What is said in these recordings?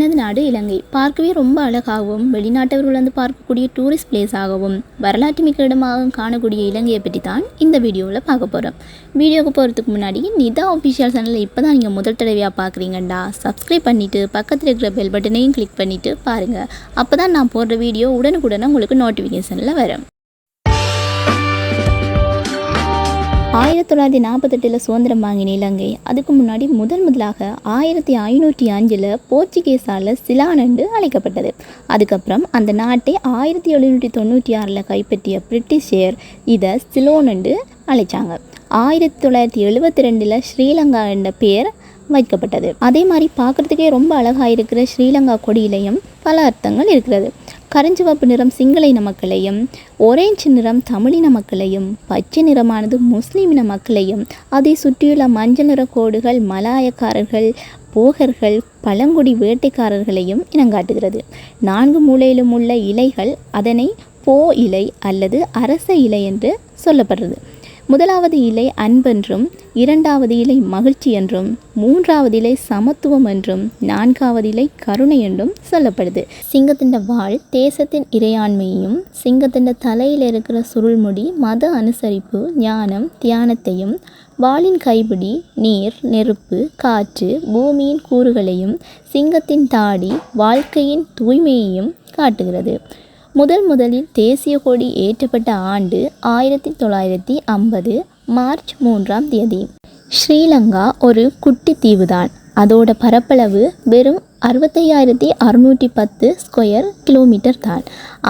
எனது நாடு இலங்கை. பார்க்கவே ரொம்ப அழகாகவும் வெளிநாட்டவர்கள் வந்து பார்க்கக்கூடிய டூரிஸ்ட் பிளேஸாகவும் வரலாற்று மிக்க இடமாகவும் காணக்கூடிய இலங்கையை பற்றி தான் இந்த வீடியோவில் பார்க்க போகிறோம் வீடியோவுக்கு போகிறதுக்கு முன்னாடி நிதா ஒஃபிஷியல் சேனலில் இப்போ தான் நீங்கள் முதல் தடவையாக பார்க்குறீங்கண்டா சப்ஸ்கிரைப் பண்ணிவிட்டு பக்கத்தில் இருக்கிற பெல் பட்டனையும் கிளிக் பண்ணிவிட்டு பாருங்கள் அப்போ தான் நான் போடுற வீடியோ உடனுக்குடனே உங்களுக்கு நோட்டிஃபிகேஷனில் வரும். ஆயிரத்தி தொள்ளாயிரத்தி நாற்பத்தெட்டில் சுதந்திரம் வாங்கின இலங்கை அதுக்கு முன்னாடி முதல் முதலாக ஆயிரத்தி ஐநூற்றி அஞ்சில் போர்ச்சுகீஸால் சிலானண்டு அழைக்கப்பட்டது. அதுக்கப்புறம் அந்த நாட்டை ஆயிரத்தி எழுநூற்றி தொண்ணூற்றி ஆறில் கைப்பற்றிய பிரிட்டிஷர் இதை சிலோனண்டு அழைச்சாங்க. ஆயிரத்தி தொள்ளாயிரத்தி எழுபத்தி ரெண்டில் ஸ்ரீலங்கா என்ற பெயர் வைக்கப்பட்டது. அதே மாதிரி பார்க்குறதுக்கே ரொம்ப அழகாக இருக்கிற ஸ்ரீலங்கா கொடியிலையும் பல அர்த்தங்கள் இருக்கிறது. கருஞ்சிவப்பு நிறம் சிங்கள இன மக்களையும் ஒரேஞ்சு நிறம் தமிழின மக்களையும் பச்சை நிறமானது முஸ்லீம் இன மக்களையும் அதை சுற்றியுள்ள மஞ்சள் நிற கோடுகள் மலாயக்காரர்கள் போகர்கள் பழங்குடி வேட்டைக்காரர்களையும் இனங்காட்டுகிறது நான்கு மூலையிலும் உள்ள இலைகள் அதனை போ இலை அல்லது அரச இலை என்று சொல்லப்படுறது முதலாவது இலை அன்பென்றும் இரண்டாவது இலை மகிழ்ச்சி என்றும் மூன்றாவது இலை சமத்துவம் என்றும் நான்காவது இலை கருணை என்றும் சொல்லப்படுது. சிங்கத்தின் வாள் தேசத்தின் இறையாண்மையையும் சிங்கத்தின் தலையில் இருக்கிற சுருள்முடி மத அனுசரிப்பு ஞானம் தியானத்தையும் வாளின் கைபிடி நீர் நெருப்பு காற்று பூமியின் கூறுகளையும் சிங்கத்தின் தாடி வாழ்க்கையின் தூய்மையையும் காட்டுகிறது. முதல் முதலில் தேசிய கொடி ஏற்றப்பட்ட ஆண்டு ஆயிரத்தி தொள்ளாயிரத்தி ஐம்பது மார்ச் மூன்றாம் தேதி. ஸ்ரீலங்கா ஒரு குட்டி தீவுதான். அதோட பரப்பளவு வெறும் அறுபத்தையாயிரத்தி அறுநூற்றி பத்து ஸ்கொயர் கிலோமீட்டர் தான்.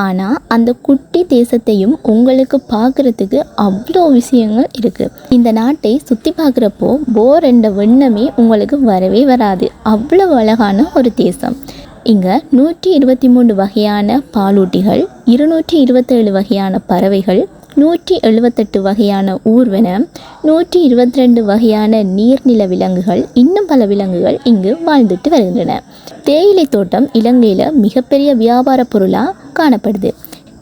ஆனால் அந்த குட்டி தேசத்தையும் உங்களுக்கு பார்க்குறதுக்கு அவ்வளோ விஷயங்கள் இருக்குது இந்த நாட்டை சுற்றி பார்க்குறப்போ போர் என்ற வண்ணமே உங்களுக்கு வரவே வராது. அவ்வளவு அழகான ஒரு தேசம். இங்கே நூற்றி இருபத்தி மூணு வகையான பாலூட்டிகள் இருநூற்றி இருபத்தேழு வகையான பறவைகள் நூற்றி எழுபத்தெட்டு வகையான ஊர்வன நூற்றி இருபத்தி ரெண்டு வகையான நீர்நில விலங்குகள் இன்னும் பல விலங்குகள் இங்கு வாழ்ந்துட்டு வருகின்றன. தேயிலை தோட்டம் இலங்கையில் மிகப்பெரிய வியாபார பொருளாக காணப்படுது.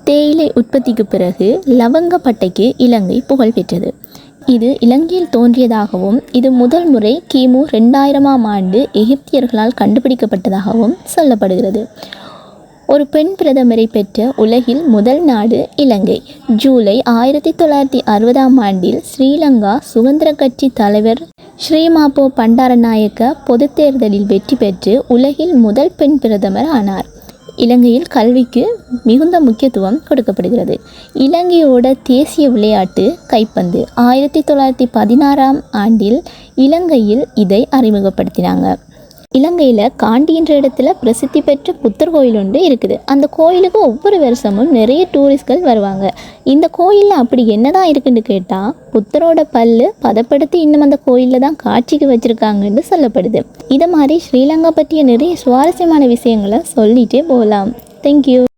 தேயிலை உற்பத்திக்கு பிறகு லவங்கப்பட்டைக்கு இலங்கை புகழ் பெற்றது. இது இலங்கையில் தோன்றியதாகவும் இது முதல் முறை கிமு ரெண்டாயிரமாம் ஆண்டு எகிப்தியர்களால் கண்டுபிடிக்கப்பட்டதாகவும் சொல்லப்படுகிறது. ஒரு பெண் பிரதமரை பெற்ற உலகில் முதல் நாடு இலங்கை. ஜூலை ஆயிரத்தி தொள்ளாயிரத்தி அறுபதாம் ஆண்டில் ஸ்ரீலங்கா சுதந்திர கட்சி தலைவர் ஸ்ரீமாபோ பண்டாரநாயக்க பொதுத் தேர்தலில் வெற்றி பெற்று உலகில் முதல் பெண் பிரதமர் ஆனார். இலங்கையில் கல்விக்கு மிகுந்த முக்கியத்துவம் கொடுக்கப்படுகிறது. இலங்கையோட தேசிய விளையாட்டு கைப்பந்து ஆயிரத்தி தொள்ளாயிரத்தி பதினாறாம் ஆண்டில் இலங்கையில் இதை அறிமுகப்படுத்தினாங்க. இலங்கையில் காண்டி என்ற இடத்துல பிரசித்தி பெற்ற புத்தர் கோயில் ஒன்று இருக்குது. அந்த கோயிலுக்கு ஒவ்வொரு வருஷமும் நிறைய டூரிஸ்ட்கள் வருவாங்க. இந்த கோயிலில் அப்படி என்னதான் இருக்குன்னு கேட்டால் புத்தரோட பல்லு பதப்படுத்தி இன்னும் அந்த கோயிலில் தான் காட்சிக்கு வச்சுருக்காங்கன்னு சொல்லப்படுது. இதை மாதிரி ஸ்ரீலங்கா பற்றிய நிறைய சுவாரஸ்யமான விஷயங்களை சொல்லிகிட்டே போகலாம் தேங்க்யூ